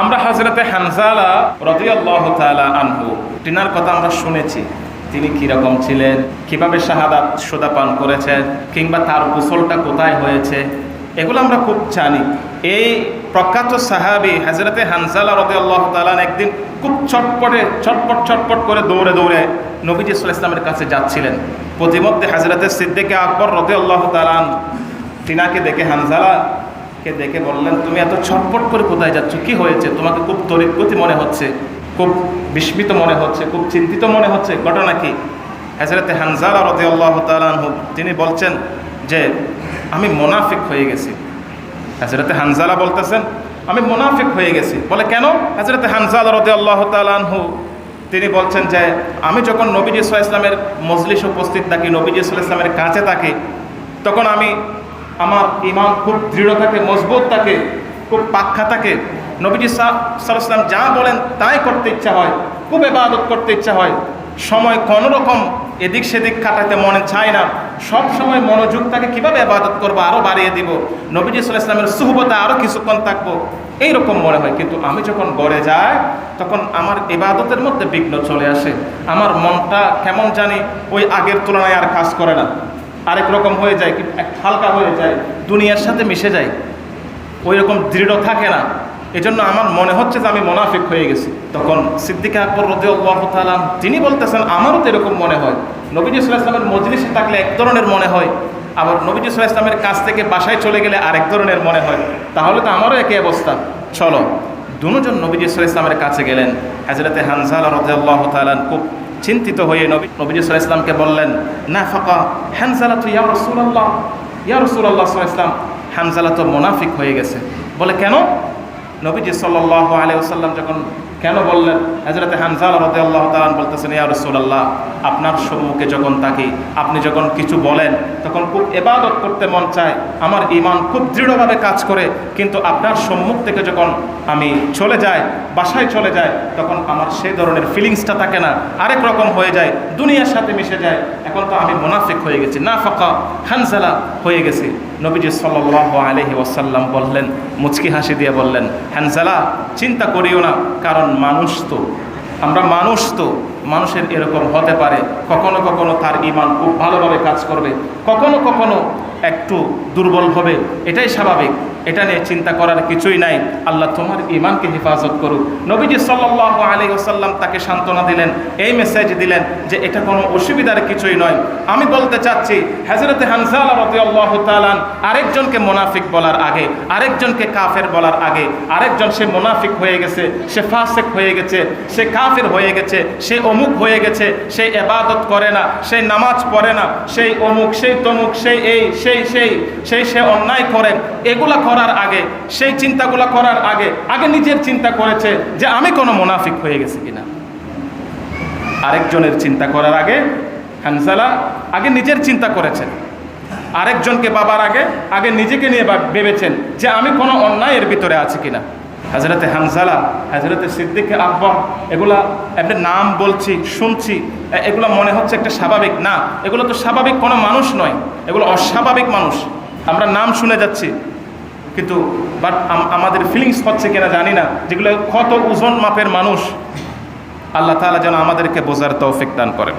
আমরা হাজরতে হানজালা রদিয়াল্লাহ তাআলা আনহু, তিনার কথা আমরা শুনেছি। তিনি কীরকম ছিলেন, কীভাবে শাহাদাত সোদা পান করেছেন, কিংবা তার গোসলটা কোথায় হয়েছে, এগুলো আমরা খুব জানি। এই প্রখ্যাত সাহাবি হাজরতে হানজালা রদি আল্লাহ তালান একদিন খুব ছটপটে, ছটপট ছটপট করে দৌড়ে দৌড়ে নবীজি ইসলাম ইসলামের কাছে যাচ্ছিলেন। প্রতিমধ্যে হাজরতে সিদ্দিকে আকবর রদি আল্লাহ তালান তিনাকে দেখে হানজালা কে দেখে বললেন, তুমি এত ছটপট করে কোথায় যাচ্ছ? কি হয়েছে? তোমাকে খুব তরিতগতি মনে হচ্ছে, খুব বিস্মিত মনে হচ্ছে, খুব চিন্তিত মনে হচ্ছে। ঘটনা কি? হাজরতে হানজালা রদি আল্লাহ তালানহু তিনি বলছেন যে, আমি মোনাফিক হয়ে গেছি। হাজরতে হানজালা বলতেছেন, আমি মোনাফিক হয়ে গেছি। বলে, কেন? হাজরতে হানজালা রদি আল্লাহ তালানহু তিনি বলছেন যে, আমি যখন নবীজি ইসলাম ইসলামের মজলিস উপস্থিত থাকি, নবীজ ইসলাম ইসলামের কাছে থাকি, তখন আমি আমার ইমান খুব দৃঢ় থাকে, মজবুত থাকে, খুব পাক্ষা থাকে। নবীজি সাল্লাম যা বলেন তাই করতে ইচ্ছা হয়, খুব এবাদত করতে ইচ্ছা হয়। সময় কোনো রকম এদিক সেদিক কাটাতে মনে চায় না। সব সময় মনোযোগ থাকে, কীভাবে আবাদত করব আরও বাড়িয়ে দিব। নবীজি সাল্লাহ ইসলামের সুহবতে আরও কিছুক্ষণ থাকব। এইরকম মনে হয়, কিন্তু আমি যখন গড়ে যাই, তখন আমার ইবাদতের মধ্যে বিঘ্ন চলে আসে। আমার মনটা কেমন জানি ওই আগের তুলনায় আর কাজ করে না। আরেক রকম হয়ে যায় হালকা হয়ে যায়, দুনিয়ার সাথে মিশে যায়। ওই রকম দৃঢ় থাকে না। এজন্য আমার মনে হচ্ছে যে আমি মোনাফিক হয়ে গেছি। তখন সিদ্দিকা আকবর রদিউল্লাহ তালাম তিনি বলতেছেন, আমারও তো এরকম মনে হয়। নবীজ ইসলামের মজলিসে থাকলে এক ধরনের মনে হয়। আবার নবীজ ইসলামের কাছ থেকে বাসায় চলে গেলে আরেক ধরনের মনে হয়। তাহলে তো আমারও একই অবস্থা। চলো, দুজন নবীজ ইসলামের কাছে গেলেন। হাজরতে হানজালা রদিউল্লাহ তালান খুব চিন্তিত হয়ে নবী নবীজ ইসলামকে বললেন না ফাঁকা হ্যানজালা তো ইয়া রসুল্লাহ ইয়া রসুল্লাহ ইসলাম হ্যানজালা তো মোনাফিক হয়ে গেছে। বলে, কেন? নবীজি সাল্লাহ আলিয়াল্লাম যখন কেন বললেন? হাজরতে হানজাল আল্লাহ তালান বলতেছেন, ইয়া রসুল্লাহ আপনার সম্মুখে যখন থাকি আপনি যখন কিছু বলেন, তখন খুব এবাদত করতে মন চায়, আমার ইমান খুব দৃঢ়ভাবে কাজ করে, কিন্তু আপনার সম্মুখ থেকে যখন আমি চলে যাই, বাসায় চলে যায় তখন আমার সেই ধরনের ফিলিংসটা থাকে না। আরেক রকম হয়ে যায়, দুনিয়ার সাথে মিশে যায়। এখন তো আমি মুনাফিক হয়ে গেছি না ফাঁকা হানজালা হয়ে গেছি। নবীজি সাল্লাহ আলহি ওয়াসাল্লাম বললেন, মুচকি হাসি দিয়ে বললেন হ্যানজালা চিন্তা করিও না, কারণ মানুষ তো। আমরা মানুষ তো। মানুষের এরকম হতে পারে, কখনো কখনো তার ইমান খুব ভালোভাবে কাজ করবে, কখনো কখনো একটু দুর্বল হবে, এটাই স্বাভাবিক। এটা নিয়ে চিন্তা করার কিছুই নাই। আল্লাহ তোমার ইমানকে হেফাজত করুক। নবীজি সাল্লাহ আলী ওসাল্লাম তাকে সান্ত্বনা দিলেন, এই মেসেজ দিলেন যে এটা কোনো অসুবিধার কিছুই নয়। আমি বলতে চাচ্ছি হাজরতে হানসাল তালান আরেকজনকে মোনাফিক বলার আগে, আরেকজনকে কাফের বলার আগে, আরেকজন সে মোনাফিক হয়ে গেছে, সে ফাসেক হয়ে গেছে, সে কাফের হয়ে গেছে, সে অমুক হয়ে গেছে, সে এবাদত করে না সেই নামাজ পড়ে না, সেই অমুক, সেই তমুক, সেই এই, সেই সেই সেই সে অন্যায় করে। এগুলা করার আগে, সেই চিন্তাগুলো করার আগে আগে নিজের চিন্তা করেছে যে আমি কোনো মুনাফিক হয়ে গেছি কিনা। আরেকজনের চিন্তা করার আগে হানসালা আগে নিজের চিন্তা করেছেন। আরেকজনকে বাবার আগে আগে নিজেকে নিয়ে ভেবেছেন যে আমি কোনো অন্যায়ের ভিতরে আছি কিনা। হাজরতে হামজালা হাজরতে সিদ্দিকে আকবর, এগুলা এমনি নাম বলছি, শুনছি এগুলো মনে হচ্ছে একটা স্বাভাবিক। না, এগুলো তো স্বাভাবিক কোনো মানুষ নয়, এগুলো অস্বাভাবিক মানুষ। আমরা নাম শুনে যাচ্ছি, কিন্তু বাট আমাদের ফিলিংস হচ্ছে কিনা জানি না, যেগুলো কত ওজন মাপের মানুষ। আল্লাহ তালা যেন আমাদেরকে বোঝার তৌফিক দান করেন।